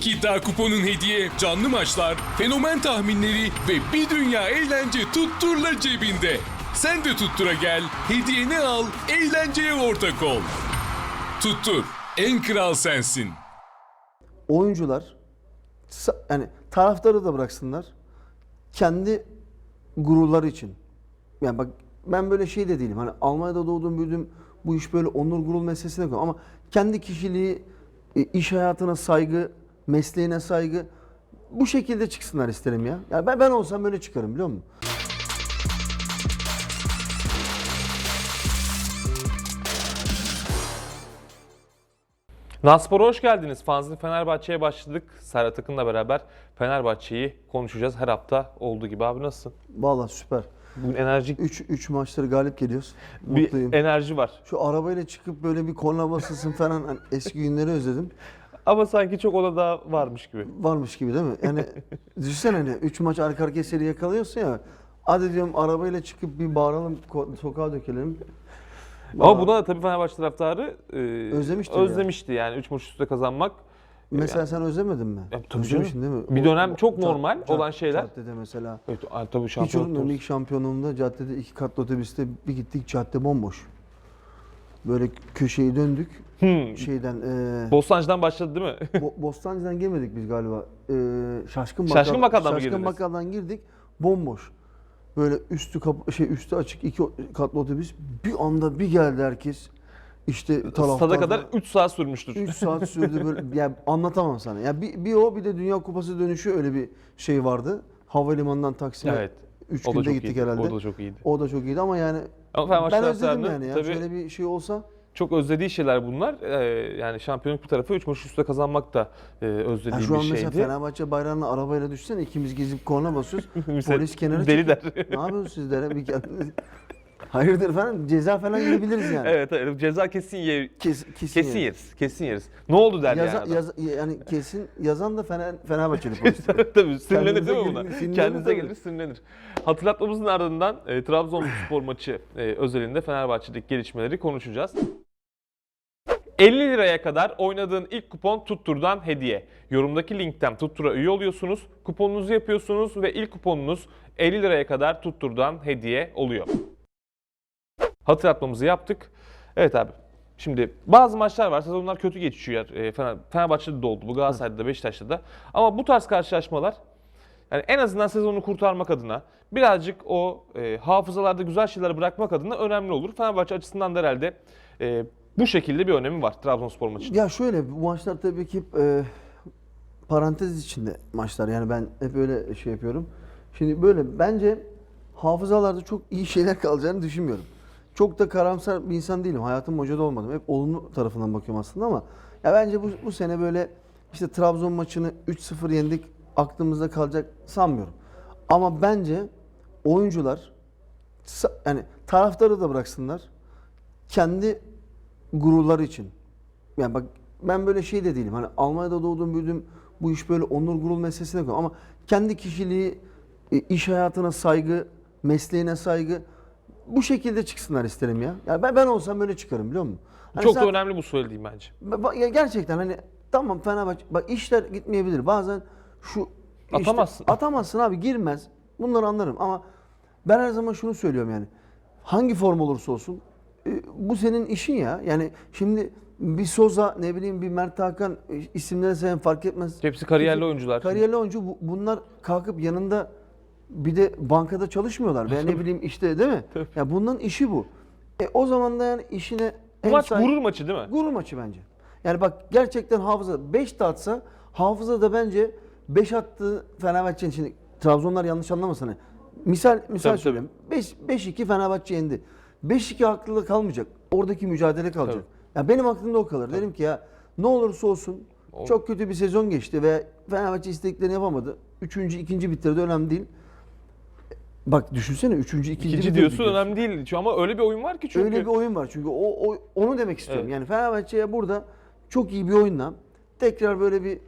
İlk iddia kuponun hediye, canlı maçlar, fenomen tahminleri ve bir dünya eğlence tutturla cebinde. Sen de tuttura gel, hediyeni al, eğlenceye ortak ol. Tuttur, en kral sensin. oyuncular yani taraftarı da bıraksınlar. Kendi gururları için. Yani bak ben böyle şey de değilim. Hani Almanya'da doğdum büyüdüm. Bu iş böyle onur gurur meselesine koy. Ama kendi kişiliği, e, iş hayatına saygı, mesleğine saygı bu şekilde çıksınlar isterim ya. Yani ben, ben olsam böyle çıkarım biliyor musun? Naspor'a hoş geldiniz. Fanzin Fenerbahçe'ye başladık. Serhat Akın'la beraber Fenerbahçe'yi konuşacağız her hafta olduğu gibi. Abi nasılsın? Vallahi süper. Bugün enerjik 3 3 maçları galip geliyoruz. bir Mutluyum. enerji var. Şu arabayla çıkıp böyle bir korna basılsın falan hani eski günleri özledim. Ama sanki çok ona daha varmış gibi. Varmış gibi değil mi? Yani düşünsene hani 3 maç arka arkaya seri yakalıyorsun ya. Hadi diyorum arabayla çıkıp bir bağıralım, ko- sokağa dökelim. Ama Aa, buna da tabii Fenerbahçe taraftarı e, Özlemiştir ya. özlemişti yani 3 maç üstte kazanmak. Mesela sen özlemedin mi? Ya, tabii Özlemişsin değil mi? Bir dönem çok normal olan şeyler. Caddede mesela. Evet, a- tabii Hiç şampiyon. unutmuyorum ilk şampiyonluğumda caddede iki katlı otobüste bir gittik cadde bomboş. Böyle köşeyi döndük. Hmm. Şeyden e, Bostancı'dan başladı değil mi? Bo- Bostancı'dan girmedik biz galiba. Ee, Şaşkın Bakkal. Şaşkın Bakkal'dan mı Şaşkın girdiniz? Bakkal'dan girdik. Bomboş. Böyle üstü kapı, şey üstü açık iki katlı otobüs. Bir anda bir geldi herkes. İşte taraftar. Stada kadar 3 saat sürmüştür. 3 saat sürdü böyle. Yani anlatamam sana. Ya bir, bir o bir de Dünya Kupası dönüşü öyle bir şey vardı. Havalimanından Taksim'e Evet. 3 O günde gittik iyiydi. herhalde. O da çok iyiydi. O da çok iyiydi ama yani Ama ben özledim yani. ya. tabii Şöyle bir şey olsa çok özlediği şeyler bunlar. Ee, yani şampiyonluk bir tarafı 3 maç üstte kazanmak da e, özlediği Ya şu an bir mesela şeydi. Fenerbahçe bayrağını arabayla düşsene ikimiz gezip korna basıyoruz. Polis kenara deliler. çekiyor. Ne yapıyorsunuz siz de? Bir kendiniz... Hayırdır falan ceza falan yiyebiliriz yani. Evet, evet ceza kesin ye, Kes, kesin, kesin yani. yeriz. Kesin yeriz. Ne oldu der Yaza- yani. yaz- yani kesin yazan da Fener, Fenerbahçeli polis. tabii sinirlenir değil mi buna? sinirlenir Kendinize gelir sinirlenir. Hatırlatmamızın ardından e, Trabzonspor maçı e, özelinde Fenerbahçe'deki gelişmeleri konuşacağız. 50 liraya kadar oynadığın ilk kupon Tuttur'dan hediye. Yorumdaki linkten Tuttur'a üye oluyorsunuz, kuponunuzu yapıyorsunuz ve ilk kuponunuz 50 liraya kadar Tuttur'dan hediye oluyor. Hatırlatmamızı yaptık. Evet abi. Şimdi bazı maçlar var. Sezonlar kötü geçiyor. E, Fener, Fenerbahçe'de de oldu. Bu Galatasaray'da da Beşiktaş'ta da. Ama bu tarz karşılaşmalar yani en azından sezonu kurtarmak adına birazcık o e, hafızalarda güzel şeyler bırakmak adına önemli olur. Fenerbahçe açısından da herhalde e, bu şekilde bir önemi var Trabzonspor maçı. ya şöyle bu maçlar tabii ki e, parantez içinde maçlar. Yani ben hep öyle şey yapıyorum. Şimdi böyle bence hafızalarda çok iyi şeyler kalacağını düşünmüyorum. Çok da karamsar bir insan değilim. Hayatım boyunca da olmadım. Hep olumlu tarafından bakıyorum aslında ama ya bence bu, bu sene böyle işte Trabzon maçını 3-0 yendik aklımızda kalacak sanmıyorum. Ama bence oyuncular yani taraftarı da bıraksınlar. Kendi gururları için. Yani bak ben böyle şey de değilim. Hani Almanya'da doğdum büyüdüm. Bu iş böyle onur gurur meselesine koy. Ama kendi kişiliği, e, iş hayatına saygı, mesleğine saygı bu şekilde çıksınlar isterim ya. Yani ben, ben olsam böyle çıkarım biliyor musun? Hani Çok sen- da önemli bu söylediğim bence. Ba- ya gerçekten hani tamam Fenerbahçe bak işler gitmeyebilir. Bazen şu işte- Atamazsın. atamazsın abi girmez. Bunları anlarım ama ben her zaman şunu söylüyorum yani. Hangi form olursa olsun e, bu senin işin ya. Yani şimdi bir Soza ne bileyim bir Mert Hakan e, isimleri sayın fark etmez. Hepsi kariyerli oyuncular. Kariyerli oyuncu bu- bunlar kalkıp yanında bir de bankada çalışmıyorlar veya ne bileyim işte değil mi? Ya bunların işi bu. E o zaman da yani işine Bu en maç sahip- gurur maçı değil mi? Gurur maçı bence. Yani bak gerçekten hafıza 5 de atsa hafıza da bence 5 attı Fenerbahçe'nin şimdi Trabzonlar yanlış anlamasın. hani. Misal misal Tabii, söyleyeyim. 5 5-2 Fenerbahçe yendi. 5-2 aklında kalmayacak. Oradaki mücadele kalacak. Ya benim aklımda o kalır. Dedim ki ya ne olursa olsun O- çok kötü bir sezon geçti ve Fenerbahçe isteklerini yapamadı. Üçüncü, ikinci bitirdi önemli değil. Bak düşünsene üçüncü, ikinci, İkinci diyorsun önemli değil. Çünkü Ama öyle bir oyun var ki çünkü. Öyle bir oyun var çünkü o, o onu demek istiyorum. Evet. Yani Fenerbahçe'ye burada çok iyi bir oyunla tekrar böyle bir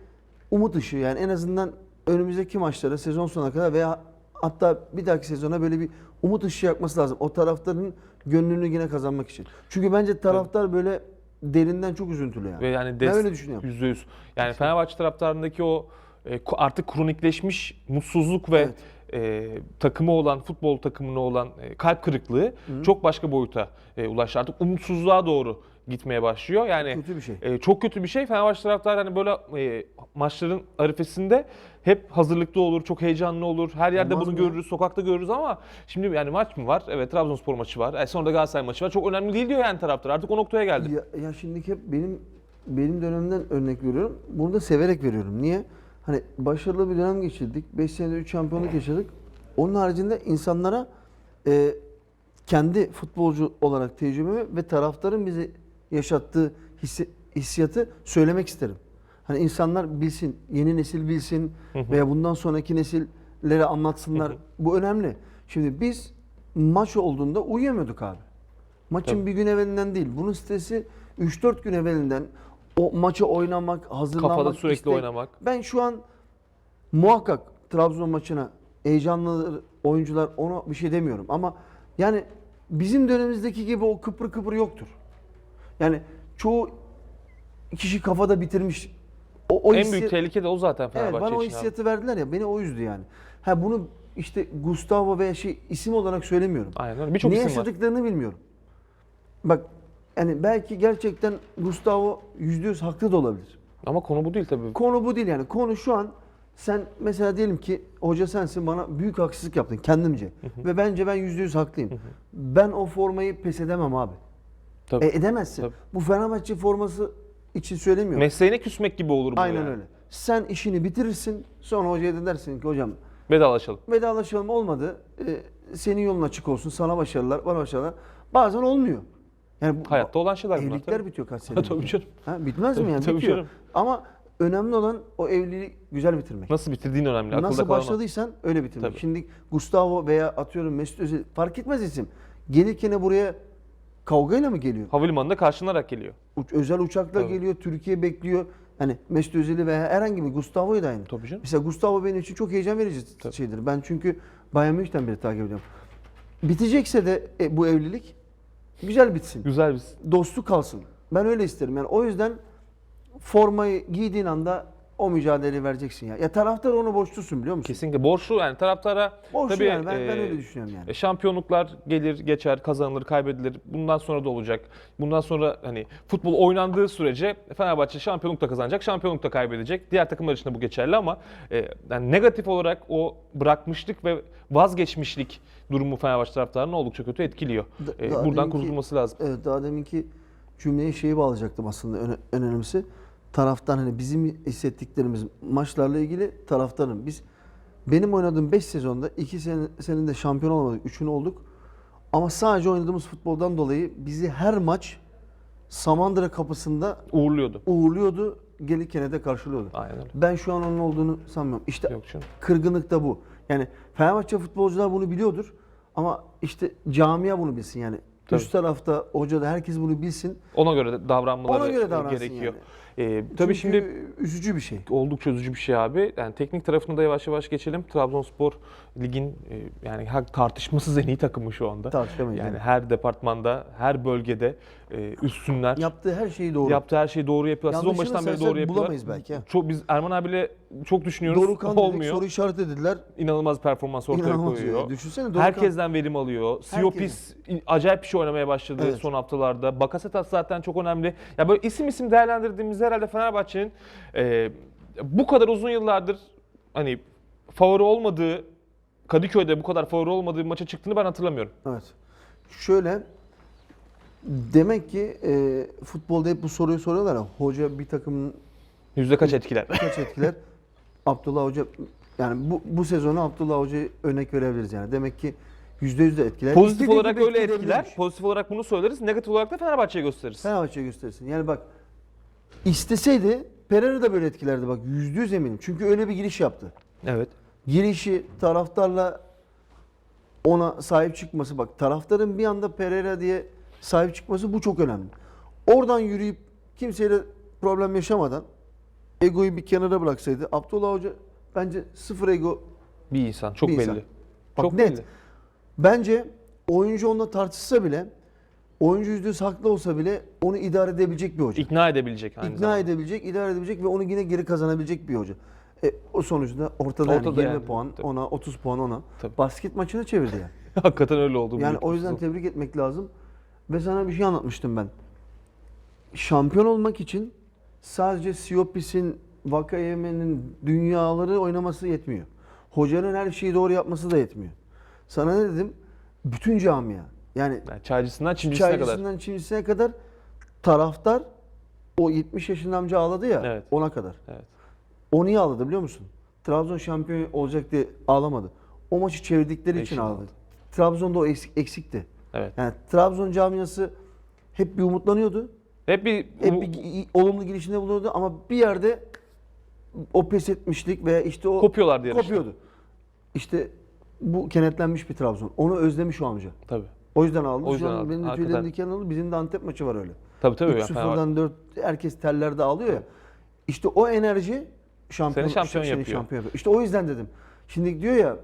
umut ışığı yani en azından önümüzdeki maçlara sezon sonuna kadar veya hatta bir dahaki sezona böyle bir umut ışığı yakması lazım. O taraftarın gönlünü yine kazanmak için. Çünkü bence taraftar böyle derinden çok üzüntülü yani. Ve yani ben öyle düşünüyorum. Yüzde yüz. Yani Fenerbahçe taraftarındaki o e, ku- artık kronikleşmiş mutsuzluk ve Evet. E, takımı olan, futbol takımına olan e, kalp kırıklığı çok başka boyuta e, ulaştı. Artık umutsuzluğa doğru gitmeye başlıyor. Yani Kötü bir şey. e, çok kötü bir şey. Fenerbahçe taraftarı hani böyle e, maçların arifesinde hep hazırlıklı olur, çok heyecanlı olur. Her yerde Olmaz bunu mı görürüz, sokakta görürüz ama şimdi yani maç mı var? Evet Trabzonspor maçı var. E, sonra da Galatasaray maçı var. Çok önemli değil diyor yani taraftar. Artık o noktaya geldi. Ya, ya şimdi hep benim benim dönemden örnek veriyorum. Bunu da severek veriyorum. Niye? Hani başarılı bir dönem geçirdik. 5 senede 3 şampiyonluk yaşadık. Onun haricinde insanlara e, kendi futbolcu olarak tecrübemi ve taraftarın bize yaşattığı hissi, hissiyatı söylemek isterim. Hani insanlar bilsin, yeni nesil bilsin veya bundan sonraki nesillere anlatsınlar. Bu önemli. Şimdi biz maç olduğunda uyuyamıyorduk abi. Maçın Tabii. bir gün evvelinden değil. Bunun stresi 3-4 gün evvelinden o maçı oynamak, hazırlanmak. Kafada sürekli istek. oynamak. Ben şu an muhakkak Trabzon maçına heyecanlı oyuncular ona bir şey demiyorum ama yani bizim dönemimizdeki gibi o kıpır kıpır yoktur. Yani çoğu kişi kafada bitirmiş. O, o en hissi- büyük tehlike de o zaten Evet Fenerbahçe bana o için abi. hissiyatı verdiler ya beni o üzdü yani. Ha bunu işte Gustavo veya şey isim olarak söylemiyorum. Aynen öyle. Birçok ne isim var. yaşadıklarını bilmiyorum. Bak yani belki gerçekten Gustavo %100 haklı da olabilir. Ama konu bu değil tabii. Konu bu değil yani. Konu şu an sen mesela diyelim ki hoca sensin bana büyük haksızlık yaptın kendimce. Ve bence ben %100 haklıyım. Ben o formayı pes edemem abi. Tabii. E, edemezsin. Tabii. Bu Fenerbahçe forması için söylemiyorum. Mesleğine küsmek gibi olur bu Aynen yani. öyle. Sen işini bitirirsin. Sonra hocaya da dersin ki hocam Vedalaşalım. vedalaşalım olmadı. Ee, senin yolun açık olsun. Sana başarılar, bana başarılar. Bazen olmuyor. Yani bu, Hayatta olan şeyler bunlar. evlilikler tabii. bitiyor kaç sene. Tabii canım. Ha, bitmez mi Tabii, yani? tabii Bitiyor. canım. Ama önemli olan o evliliği güzel bitirmek. Nasıl bitirdiğin önemli. Akılda Nasıl kalan başladıysan öyle bitirmek. Tabii. Şimdi Gustavo veya atıyorum Mesut Özil fark etmez isim. Gelirken buraya kavgayla mı geliyor? Havalimanında karşılanarak geliyor. Uç- özel uçakla Tabii. geliyor, Türkiye bekliyor. Hani Mesut Özil'i veya herhangi bir Gustavo'yu da aynı. Tabii canım. Mesela Gustavo benim için çok heyecan verici şeydir. Ben çünkü Bayern Münih'ten beri takip ediyorum. Bitecekse de e, bu evlilik güzel bitsin. Güzel bir Dostluk kalsın. Ben öyle isterim. Yani o yüzden formayı giydiğin anda o mücadeleyi vereceksin ya. Ya taraftar onu borçlusun biliyor musun? kesinlikle borçlu yani taraftara Borçlu tabii yani ben, ben e, öyle düşünüyorum yani. E, Şampiyonluklar gelir, geçer, kazanılır, kaybedilir. Bundan sonra da olacak. Bundan sonra hani futbol oynandığı sürece Fenerbahçe şampiyonluk da kazanacak, şampiyonluk da kaybedecek. Diğer takımlar için de bu geçerli ama e, yani negatif olarak o bırakmışlık ve vazgeçmişlik durumu Fenerbahçe taraftarını oldukça kötü etkiliyor. Da- E, daha buradan deminki- kurtulması lazım. Evet daha deminki cümleye şeyi bağlayacaktım aslında en, en önemlisi. Taraftan hani bizim hissettiklerimiz maçlarla ilgili taraftarın. Biz benim oynadığım 5 sezonda 2 sene, seninde şampiyon olamadık, 3'ünü olduk. Ama sadece oynadığımız futboldan dolayı bizi her maç Samandıra kapısında Uğurluyordu. uğurluyordu, gelirken de karşılıyordu. Aynen öyle. Ben şu an onun olduğunu sanmıyorum. İşte Yok canım. kırgınlık da bu. Yani Fenerbahçe futbolcular bunu biliyordur ama işte camia bunu bilsin yani. Tabii. Üst tarafta, hoca da herkes bunu bilsin. Ona göre de davranmaları Ona göre davransın gerekiyor. yani. E, tabii Çünkü şimdi üzücü bir şey. oldukça üzücü bir şey abi. Yani teknik tarafına da yavaş yavaş geçelim. Trabzonspor ligin e, yani tartışmasız en iyi takımı şu anda. Tartışamayız, Yani her departmanda, her bölgede e, üstünler. Yaptığı her şeyi doğru. Yaptığı her şeyi doğru yapıyorlar. Sezon Yanlışını başından beri doğru yapıyorlar. bulamayız belki, ha. Çok biz Erman abiyle çok düşünüyoruz. Dorukan dedik, Olmuyor. soru işareti dediler. İnanılmaz performans ortaya İnanılmaz koyuyor. ya. Düşünsene Dorukan- Herkesten verim alıyor. Siopis acayip bir şey oynamaya başladı Evet. son haftalarda. Bakasetas zaten çok önemli. Ya böyle isim isim değerlendirdiğimizde herhalde Fenerbahçe'nin e, bu kadar uzun yıllardır hani favori olmadığı Kadıköy'de bu kadar favori olmadığı bir maça çıktığını ben hatırlamıyorum. Evet. Şöyle demek ki e, futbolda hep bu soruyu soruyorlar ya. Hoca bir takımın Yüzde kaç etkiler? kaç etkiler? Abdullah Hoca yani bu, bu sezonu Abdullah Hoca'ya örnek verebiliriz yani. Demek ki yüzde yüz de etkiler. Pozitif İstediği olarak gibi öyle etkiler. etkileyebilirmiş. Pozitif olarak bunu söyleriz. Negatif olarak da Fenerbahçe'ye gösteririz. Fenerbahçe göstersin. Yani bak isteseydi Pereira da böyle etkilerdi bak yüzde yüz eminim. Çünkü öyle bir giriş yaptı. Evet. Girişi taraftarla ona sahip çıkması bak taraftarın bir anda Pereira diye sahip çıkması bu çok önemli. Oradan yürüyüp kimseyle problem yaşamadan egoyu bir kenara bıraksaydı Abdullah Hoca bence sıfır ego Bir insan. Çok Bir belli. insan. Bak çok net. belli. Bence oyuncu onunla tartışsa bile oyuncu yüzde haklı olsa bile onu idare edebilecek bir hoca. İkna edebilecek aynı İkna zamanda. edebilecek, idare edebilecek ve onu yine geri kazanabilecek bir hoca. E, o sonuçta ortada, yani Ortada 20 yani, puan tabii. ona, 30 puan ona. Tabii. Basket maçını çevirdi yani. Hakikaten öyle oldu. Yani o yüzden sezonu. tebrik etmek lazım. Ve sana bir şey anlatmıştım ben. Şampiyon olmak için sadece Siopis'in, Vakayeme'nin dünyaları oynaması yetmiyor. Hocanın her şeyi doğru yapması da yetmiyor. Sana ne dedim? Bütün camia. Yani Yani çaycısından çimcisine kadar. çaycısından çimcisine kadar taraftar o 70 yaşında amca ağladı ya Evet. ona kadar. Evet. O niye ağladı biliyor musun? Trabzon şampiyon olacak diye ağlamadı. O maçı çevirdikleri için ağladı. ağladı. Trabzon'da o eksik, eksikti. Evet. Yani Trabzon camiası hep bir umutlanıyordu. Hep bir, Hep bir gi- olumlu girişinde bulunuyordu ama bir yerde o pes etmişlik veya işte o Kopuyorlardı yarışta. kopuyordu. İşte bu kenetlenmiş bir Trabzon. Onu özlemiş o amca. Tabii. O yüzden aldı. O Şu yüzden an aldı. benim de Hakikaten. tüylerim diken oldu. Bizim de Antep maçı var öyle. Tabii tabii. yani Fenerbahçe- 3-0'dan 4 herkes tellerde ağlıyor ya. İşte o enerji şampiyon, Seni şampiyon seni yapıyor. şampiyon yapıyor. İşte o yüzden dedim. Şimdi diyor ya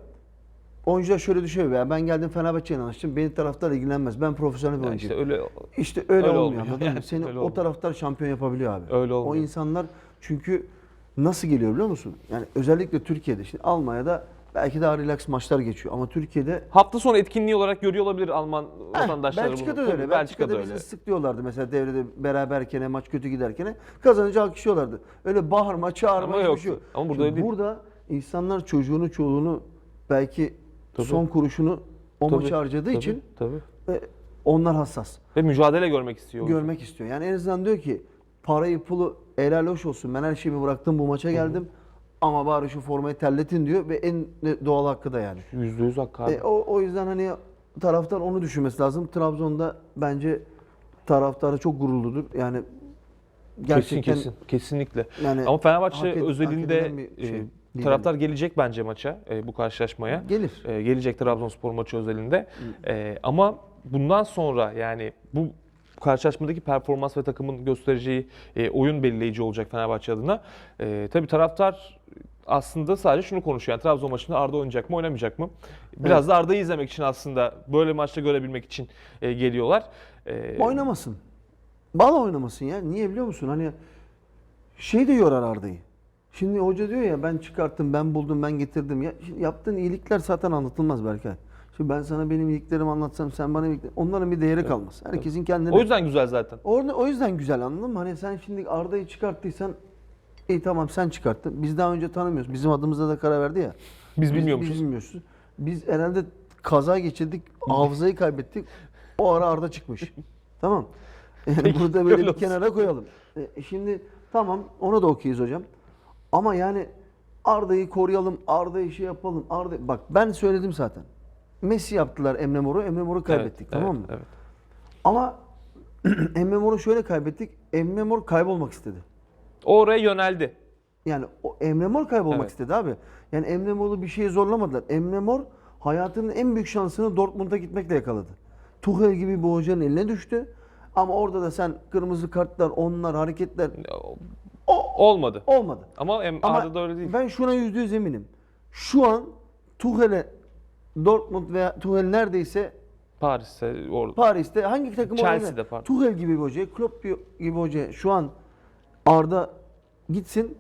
oyuncular şöyle düşünüyor ya ben geldim Fenerbahçe'ye inanmıştım. Beni taraftar ilgilenmez. Ben profesyonel bir Yani oyuncuyum. işte öyle İşte öyle, Öyle olmuyor. olmuyor. Yani Seni öyle o olmuyor. taraftar şampiyon yapabiliyor abi. Öyle O olmuyor. insanlar çünkü nasıl geliyor biliyor musun? Yani özellikle Türkiye'de. Şimdi Almanya'da belki daha relax maçlar geçiyor ama Türkiye'de hafta sonu etkinliği olarak görüyor olabilir Alman vatandaşları Belçika'da bunu. da Tabii, öyle. Belçika'da, öyle. bizi sık diyorlardı mesela devrede beraberken maç kötü giderken kazanınca alkışlıyorlardı. Öyle bağırma, çağırma Ama hiçbir yok. şey yok. Ama burada Şimdi öyle değil. burada insanlar çocuğunu, çoluğunu belki son kuruşunu o Tabii, maça harcadığı tabii, için tabii. e, onlar hassas. Ve mücadele görmek istiyor. Görmek istiyor. Yani en azından diyor ki parayı pulu helal hoş olsun. Ben her şeyimi bıraktım bu maça geldim. Ama bari şu formayı terletin diyor ve en doğal hakkı da yani. Yüzde yüz hakkı abi. E, o, o yüzden hani taraftar onu düşünmesi lazım. Trabzon'da bence taraftarı çok gururludur. Yani gerçekten kesin kesin kesinlikle. yani Ama Fenerbahçe hak özelinde bir şey, e, taraftar gelecek bence maça e, bu karşılaşmaya. gelir. E, gelecek Trabzonspor maçı özelinde. E, ama bundan sonra yani bu karşılaşmadaki performans ve takımın göstereceği e, oyun belirleyici olacak Fenerbahçe adına. E, tabii taraftar aslında sadece şunu konuşuyor. Yani Trabzon maçında Arda oynayacak mı, oynamayacak mı? Biraz da Arda'yı izlemek için aslında böyle maçta görebilmek için e, geliyorlar. E, Oynamasın. Bana oynamasın ya. Niye biliyor musun? Hani şey de yorar Arda'yı. Şimdi hoca diyor ya ben çıkarttım, ben buldum, ben getirdim. Ya yaptığın iyilikler zaten anlatılmaz Berkay. Şimdi ben sana benim iyiliklerimi anlatsam sen bana iyilikler... Onların bir değeri kalmaz. Herkesin kendine... o yüzden güzel zaten. Orada o yüzden güzel anladın mı? Hani sen şimdi Arda'yı çıkarttıysan iyi tamam sen çıkarttın. Biz daha önce tanımıyoruz. Bizim adımıza da karar verdi ya. Biz bilmiyormuşuz. Biz bilmiyoruz. Biz herhalde kaza geçirdik, hafızayı kaybettik. O ara Arda çıkmış. tamam. Yani Peki, burada böyle öyle bir olsun. kenara koyalım. E, şimdi tamam ona da okeyiz hocam. Ama yani Arda'yı koruyalım, Arda'yı şey yapalım. Arda bak ben söyledim zaten. Messi yaptılar Emre Mor'u. Emre Mor'u kaybettik Evet, tamam mı? Evet. Ama Emre Mor'u şöyle kaybettik. Emre Mor kaybolmak istedi. O oraya yöneldi. Yani o Emre Mor kaybolmak Evet. istedi abi. Yani Emre Mor'u bir şeye zorlamadılar. Emre Mor hayatının en büyük şansını Dortmund'a gitmekle yakaladı. Tuchel gibi bir hocanın eline düştü. Ama orada da sen kırmızı kartlar, onlar, hareketler Olmadı. olmadı. Ama Ama Arda'da öyle değil. ben şuna yüzde yüz eminim. Şu an Tuchel'e Dortmund veya Tuchel neredeyse Paris'te orada. Paris'te hangi takım Chelsea'de pardon. Tuchel gibi bir hoca, Klopp gibi hoca şu an Arda gitsin.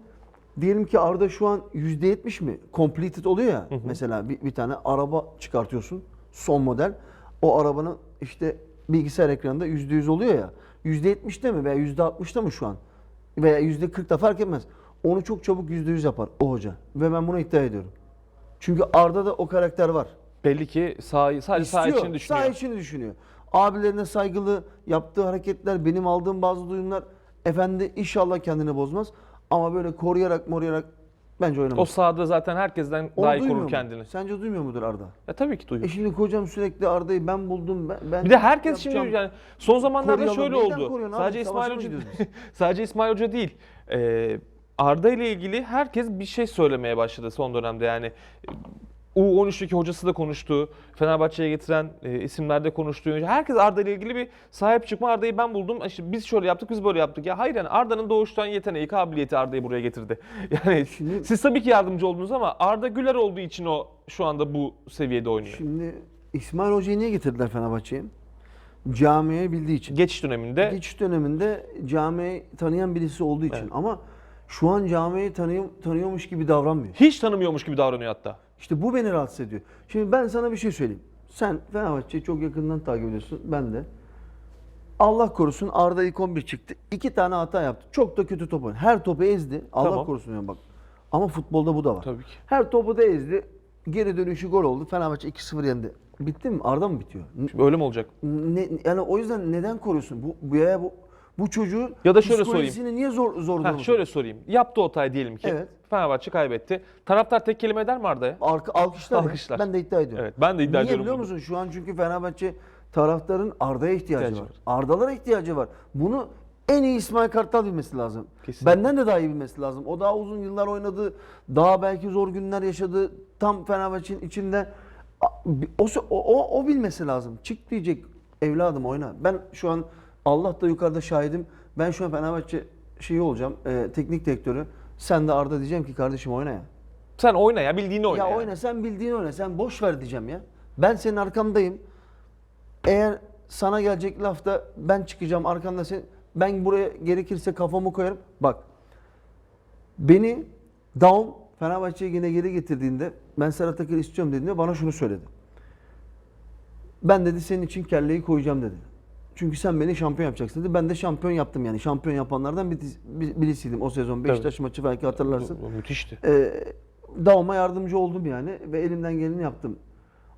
Diyelim ki Arda şu an %70 mi? Completed oluyor ya. Mesela bir, bir tane araba çıkartıyorsun. Son model. O arabanın işte bilgisayar ekranında %100 oluyor ya. %70'te mi veya %60'ta mı şu an? Veya %40'da fark etmez. Onu çok çabuk %100 yapar o hoca. Ve ben buna iddia ediyorum. Çünkü Arda'da o karakter var. Belli ki sağ, sadece İstiyor, için düşünüyor. Sağ için düşünüyor. Abilerine saygılı, yaptığı hareketler, benim aldığım bazı duyumlar efendi inşallah kendini bozmaz. Ama böyle koruyarak moruyarak bence oynamaz. O sahada zaten herkesten Onu daha iyi duymuyor korur mu? kendini. Sence duymuyor mudur Arda? Ya tabii ki duyuyor. E şimdi kocam sürekli Arda'yı ben buldum, ben, ben Bir de herkes yapacağım. şimdi yani son zamanlarda Koruyalım. şöyle Neyden oldu. koruyorsun abi? Sadece İsmail Savaşa mı Hoca sadece İsmail Hoca değil. Ee, Arda ile ilgili herkes bir şey söylemeye başladı son dönemde yani. U13'teki hocası da konuştu. Fenerbahçe'ye getiren e, isimler de konuştu. Herkes Arda ile ilgili bir sahip çıkma. Arda'yı ben buldum. İşte biz şöyle yaptık, biz böyle yaptık. Ya hayır yani Arda'nın doğuştan yeteneği, kabiliyeti Arda'yı buraya getirdi. Yani Şimdi- siz tabii ki yardımcı oldunuz ama Arda Güler olduğu için o şu anda bu seviyede oynuyor. Şimdi İsmail Hoca'yı niye getirdiler Fenerbahçe'ye? camiye bildiği için. Geçiş döneminde Geçiş döneminde camiyi tanıyan birisi olduğu için ama şu an camiyi tanıyor, tanıyormuş gibi davranmıyor. hiç tanımıyormuş gibi davranıyor hatta. İşte bu beni rahatsız ediyor. Şimdi ben sana bir şey söyleyeyim. Sen Fenerbahçe'yi çok yakından takip ediyorsun. Ben de. Allah korusun Arda ilk 11 çıktı. İki tane hata yaptı. Çok da kötü top oynadı. Her topu ezdi. Allah Tamam. korusun yani bak. Ama futbolda bu da var. Tabii ki. Her topu da ezdi. Geri dönüşü gol oldu. Fenerbahçe 2-0 yendi. Bitti mi? Arda mı bitiyor? Şimdi öyle mi olacak? Ne, yani o yüzden neden koruyorsun? Bu bu ya bu bu çocuğu Ya da şöyle psikolojisini niye zor zor Ha, şöyle sorayım. Yaptı o diyelim ki. Evet. Fenerbahçe kaybetti. Taraftar tek kelime eder mi Arda'ya? Arka, alkışlar. Alkışlar. Ben de iddia ediyorum. Evet, ben de iddia Niye ediyorum biliyor bunu. musun? Şu an çünkü Fenerbahçe taraftarın Arda'ya ihtiyacı, İhtiyacı var. var. Ardalara ihtiyacı var. Bunu en iyi İsmail Kartal bilmesi lazım. Kesinlikle. Benden de daha iyi bilmesi lazım. O daha uzun yıllar oynadı. Daha belki zor günler yaşadı. Tam Fenerbahçe'nin içinde. O, o, o, o bilmesi lazım. Çık diyecek evladım oyna. Ben şu an Allah da yukarıda şahidim. Ben şu an Fenerbahçe şeyi olacağım. e, teknik direktörü. Sen de Arda diyeceğim ki kardeşim oyna ya. Sen oyna ya bildiğini oyna. Ya yani. oyna sen bildiğini oyna. Sen boş ver diyeceğim ya. Ben senin arkandayım. Eğer sana gelecek lafta ben çıkacağım arkanda sen ben buraya gerekirse kafamı koyarım. Bak. Beni Daum Fenerbahçe'ye yine geri getirdiğinde ben Serhat Akar istiyorum dediğinde bana şunu söyledi. Ben dedi senin için kelleyi koyacağım dedi. Çünkü sen beni şampiyon yapacaksın dedi. Ben de şampiyon yaptım yani. Şampiyon yapanlardan bir- bir- birisiydim o sezon. Beşiktaş maçı belki hatırlarsın. Bu- Müthişti. Ee, Davum'a yardımcı oldum yani ve elimden geleni yaptım.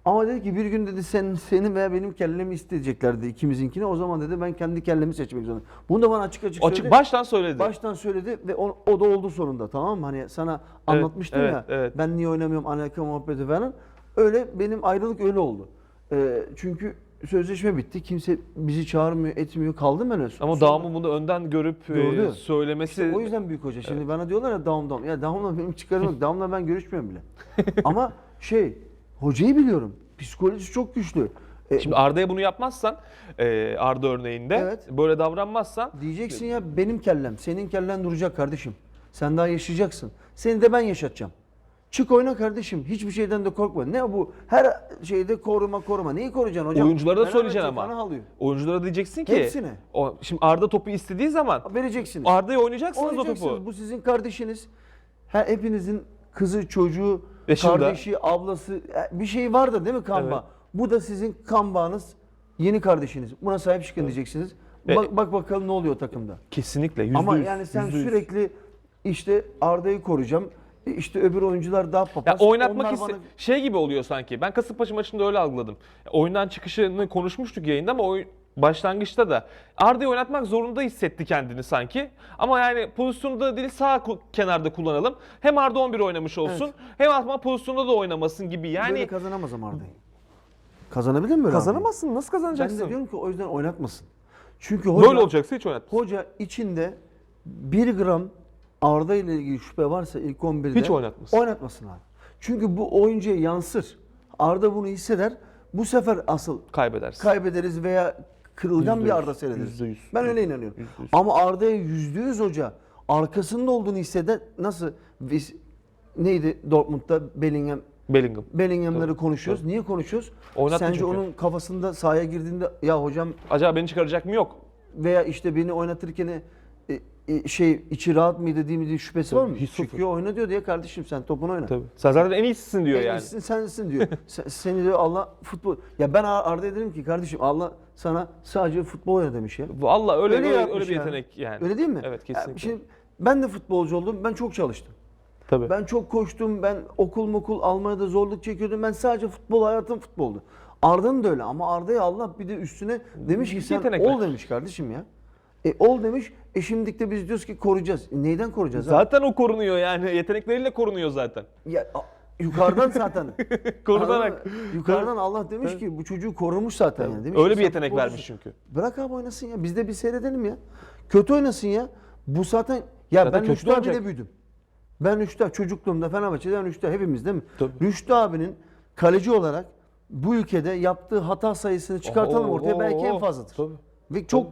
Ama dedi ki bir gün dedi sen senin veya benim kellemi isteyeceklerdi ikimizinkini. O zaman dedi ben kendi kellemi seçmek zorundayım. Bunu da bana açık açık Açık söyledi. baştan söyledi. Baştan söyledi ve o, o da oldu sonunda tamam mı? Hani sana anlatmıştım evet, ya evet. ben niye oynamıyorum alaka muhabbeti falan. Öyle benim ayrılık öyle oldu. Ee, çünkü sözleşme bitti. Kimse bizi çağırmıyor, etmiyor. Kaldım ben öyle. Ama Sonra- Dağım'ın bunu önden görüp e, Gördü. söylemesi o yüzden büyük hoca. Şimdi bana diyorlar ya Daum Daum. Ya Daum'la benim çıkarım yok. Daum'la ben görüşmüyorum bile. Ama şey, hocayı biliyorum. Psikolojisi çok güçlü. E, Şimdi Arda'ya bunu yapmazsan, e, Arda örneğinde Evet. böyle davranmazsan diyeceksin ya benim kellem, senin kellen duracak kardeşim. Sen daha yaşayacaksın. Seni de ben yaşatacağım. Çık oyna kardeşim. Hiçbir şeyden de korkma. Ne bu? Her şeyde koruma koruma. Neyi koruyacaksın hocam? oyunculara da Fenerbahçe söyleyeceksin ama. alıyor. Oyunculara diyeceksin ki Hepsine. O, şimdi Arda topu istediği zaman Vereceksiniz. Arda'ya oynayacaksınız o Oynayacaksınız. topu. Bu sizin kardeşiniz. Her, hepinizin kızı, çocuğu, Yaşında. kardeşi, ablası e, bir şey vardı değil mi kan Evet. Bu da sizin kan bağınız, yeni kardeşiniz. Buna sahip çıkın diyeceksiniz. E- Bak, bak bakalım ne oluyor takımda. Kesinlikle yüzde Ama yüz, yani sen yüzde yüz. sürekli işte Arda'yı koruyacağım. İşte öbür oyuncular daha Ya papaz. oynatmak Onlar iste- bana- şey gibi oluyor sanki. Ben Kasımpaşa maçında öyle algıladım. Oyundan çıkışını konuşmuştuk yayında ama oyun başlangıçta da Arda'yı oynatmak zorunda hissetti kendini sanki. Ama yani pozisyonu da değil sağ ku- kenarda kullanalım. Hem Arda 11 oynamış olsun hem atma pozisyonda da oynamasın gibi. Böyle Yani kazanamaz ama Arda'yı. Kazanabilir mi böyle Arda'yı? kazanamazsın. Nasıl Ben kazanacaksın? de diyorum ki o yüzden oynatmasın. Çünkü hoca, Böyle olacaksa hiç oynatma. Hoca içinde 1 gram Arda ile ilgili şüphe varsa ilk 11'de Hiç oynatmasın. Oynatmasın abi. Çünkü bu oyuncuya yansır. Arda bunu hisseder. Bu sefer asıl Kaybedersin. kaybederiz veya kırılgan bir Arda seyrederiz. yüzde yüz. Ben öyle inanıyorum. Yüzde yüz. Ama Arda'ya yüzde yüz hoca arkasında olduğunu hisseder. Nasıl biz neydi Dortmund'da Bellingham Bellingham. Bellingham'ları Tabii, konuşuyoruz. Niye konuşuyoruz? Oynattı Sence çünkü. onun kafasında sahaya girdiğinde ya hocam Acaba beni çıkaracak mı? Yok. veya işte beni oynatırken e, e, şey içi rahat mi diye şüphesi var mı? hiç sıfır. Çıkıyor oyna diyor diye kardeşim sen topunu oyna. Tabii. Sen zaten en iyisisin diyor En yani. iyisi sensin diyor. Sen- seni diyor Allah futbol. Ya ben Ar- Arda'ya dedim ki kardeşim Allah sana sadece futbol oyna demiş ya. Vallahi öyle öyle, öyle, yapmış bir yani. yetenek yani. Öyle değil mi? Evet kesinlikle. şimdi ben de futbolcu oldum. Ben çok çalıştım. Tabii. Ben çok koştum. Ben okul mokul Almanya'da zorluk çekiyordum. Ben sadece futbol hayatım futboldu. Arda'nın da öyle ama Arda'ya Allah bir de üstüne demiş ki sen ol demiş kardeşim ya. E ol demiş. E şimdilik de biz diyoruz ki koruyacağız. E, neyden koruyacağız abi? Zaten o korunuyor yani. Yetenekleriyle korunuyor zaten. Ya, a- yukarıdan zaten. Korunarak. Mı? Yukarıdan Allah demiş ki bu çocuğu korumuş zaten yani. Demiş Öyle ki bir sen yetenek futbolcusun. vermiş çünkü. Bırak abi oynasın ya. Biz de bir seyredelim ya. Kötü oynasın ya. Bu zaten ya Zaten ben kötü Rüştü abiyle büyüdüm. Ben Rüştü abi- çocukluğumda Fenerbahçe'den Rüştü hepimiz değil mi? Tabii. Rüştü abinin kaleci olarak bu ülkede yaptığı hata sayısını çıkartalım Oo, ortaya belki en fazladır. Tabii. Ve çok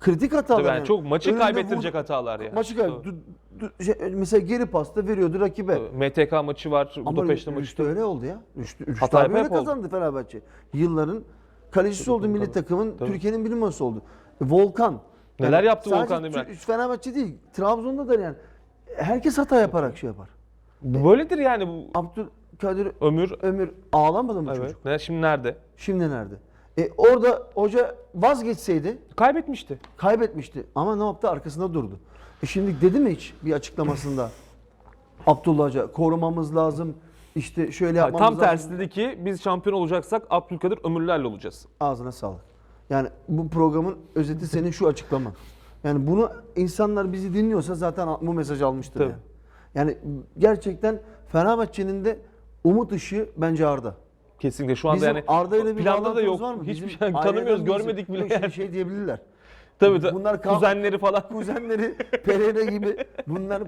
kritik hatalar. Tabii yani yani. çok maçı Önünde kaybettirecek vurdu- hatalar yani. Maçı kayb- Tabii. du- du- şey, mesela geri pasta veriyordu rakibe. MTK maçı var, Ama Budapeşte maçı. Rüştü öyle oldu ya. Rüştü, Rüştü Hata abi öyle oldu. kazandı Fenerbahçe. Yılların kalecisi oldu milli takımın. Türkiye'nin bilinmesi oldu. E, Volkan. Neler yaptı sadece Volkan Demirel? Tü- Fenerbahçe değil. Trabzon'da da yani. Herkes hata yaparak şey yapar. Bu Böyledir yani bu Abdülkadir ömür. Ömür ağlamadı mı Evet. çocuk? Ne, şimdi nerede? Şimdi nerede? E orada hoca vazgeçseydi Kaybetmişti. kaybetmişti. Ama ne yaptı? Arkasında durdu. E şimdi dedi mi hiç bir açıklamasında? Abdullah Hoca korumamız lazım. İşte şöyle yapmamız Tam lazım. tersi dedi ki biz şampiyon olacaksak Abdülkadir ömürlerle olacağız. Ağzına sağlık. Yani bu programın özeti senin şu açıklaman. Yani bunu insanlar bizi dinliyorsa zaten bu mesajı almıştır Tabii. yani. Yani gerçekten Fenerbahçe'nin de umut ışığı bence Arda. Kesinlikle şu anda Bizim yani Arda ile bir planda da yok. var mı? Hiçbir Bizim şey tanımıyoruz, aileden görmedik bile Yok, yani. şey diyebilirler. Tabii tabii. Bunlar kuzenleri falan. Kuzenleri Pereira gibi bunlar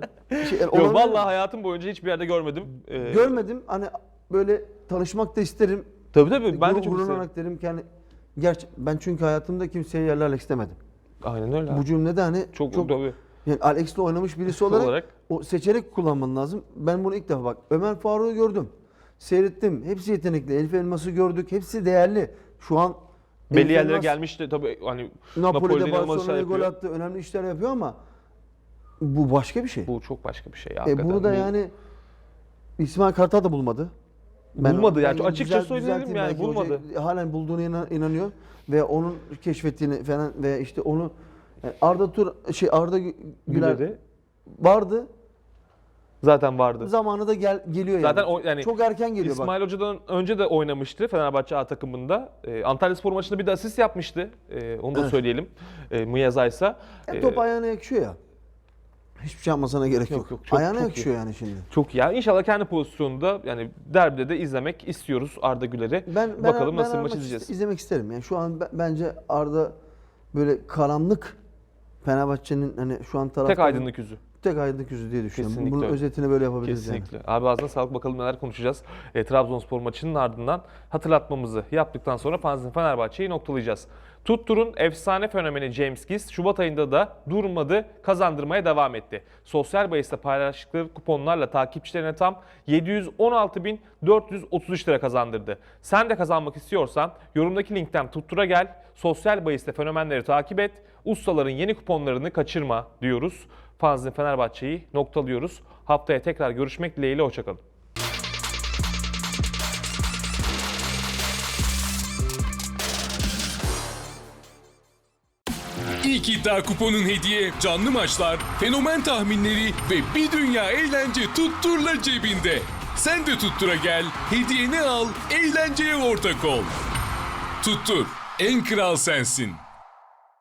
şey, Yok vallahi hayatım boyunca hiçbir yerde görmedim. Ee, görmedim. Hani böyle tanışmak da isterim. Tabii tabii ben de Gurur- çok isterim. derim ki hani gerçi ben çünkü hayatımda kimseye yerlerle istemedim. Aynen öyle. Bu cümlede hani çok, çok, tabii. yani Alex'le oynamış birisi olarak, Olarak. o seçerek kullanman lazım. Ben bunu ilk defa bak Ömer Faruk'u gördüm. Seyrettim. Hepsi yetenekli. Elif Elmas'ı gördük. Hepsi değerli. Şu an Belli Elif yerlere Elmas gelmişti tabii hani Napoli'de inanılmaz işler Barcelona'ya gol yapıyor. attı. Önemli işler yapıyor ama bu başka bir şey. Bu çok başka bir şey ya. E hakikaten. bunu da Bu- yani İsmail Kartal da bulmadı. Bulmadı yani. Açıkça düzelt- söyleyelim düzelteyim yani, belki hoca bulmadı. halen bulduğuna inan- inanıyor ve onun keşfettiğini falan ve işte onu yani Arda Tur şey Arda Gü- Güler Güler'i vardı. Zaten vardı. Zamanı da gel geliyor Zaten yani. o- yani Çok erken geliyor İsmail bak. Hoca'dan önce de oynamıştı Fenerbahçe A takımında. Ee, Antalya Spor maçında bir de asist yapmıştı. Ee, onu da Evet. söyleyelim. Ee, Miyazaysa. Ya Ee, top ayağına yakışıyor ya. Hiçbir şey yapmasına gerek yok. Yok, yok, çok- ayağına çok yakışıyor yani şimdi. Çok iyi. Yani inşallah kendi pozisyonunda yani derbide de izlemek istiyoruz Arda Güler'i. Ben, ben Bakalım ben nasıl Arda maç izleyeceğiz. izlemek isterim. Yani şu an ben- bence Arda böyle karanlık Fenerbahçe'nin hani şu an taraftarın Tek aydınlık yüzü. Tek aydınlık yüzü diye düşünüyorum. Kesinlikle Bunun öyle. özetini böyle yapabiliriz yani. Kesinlikle. Abi ağzına sağlık bakalım neler konuşacağız. E, Trabzonspor maçının ardından hatırlatmamızı yaptıktan sonra Fenerbahçe'yi noktalayacağız. Tuttur'un efsane fenomeni James Giss Şubat ayında da durmadı, kazandırmaya devam etti. Sosyal bahiste paylaştıkları kuponlarla takipçilerine tam 716.433 lira kazandırdı. Sen de kazanmak istiyorsan yorumdaki linkten Tuttur'a gel, sosyal bahiste fenomenleri takip et, ustaların yeni kuponlarını kaçırma diyoruz. Fanzin Fenerbahçe'yi noktalıyoruz. Haftaya tekrar görüşmek dileğiyle hoşçakalın. İlk iddia kuponun hediye, canlı maçlar, fenomen tahminleri ve bir dünya eğlence tutturla cebinde. Sen de tuttura gel, hediyeni al, eğlenceye ortak ol. Tuttur, en kral sensin.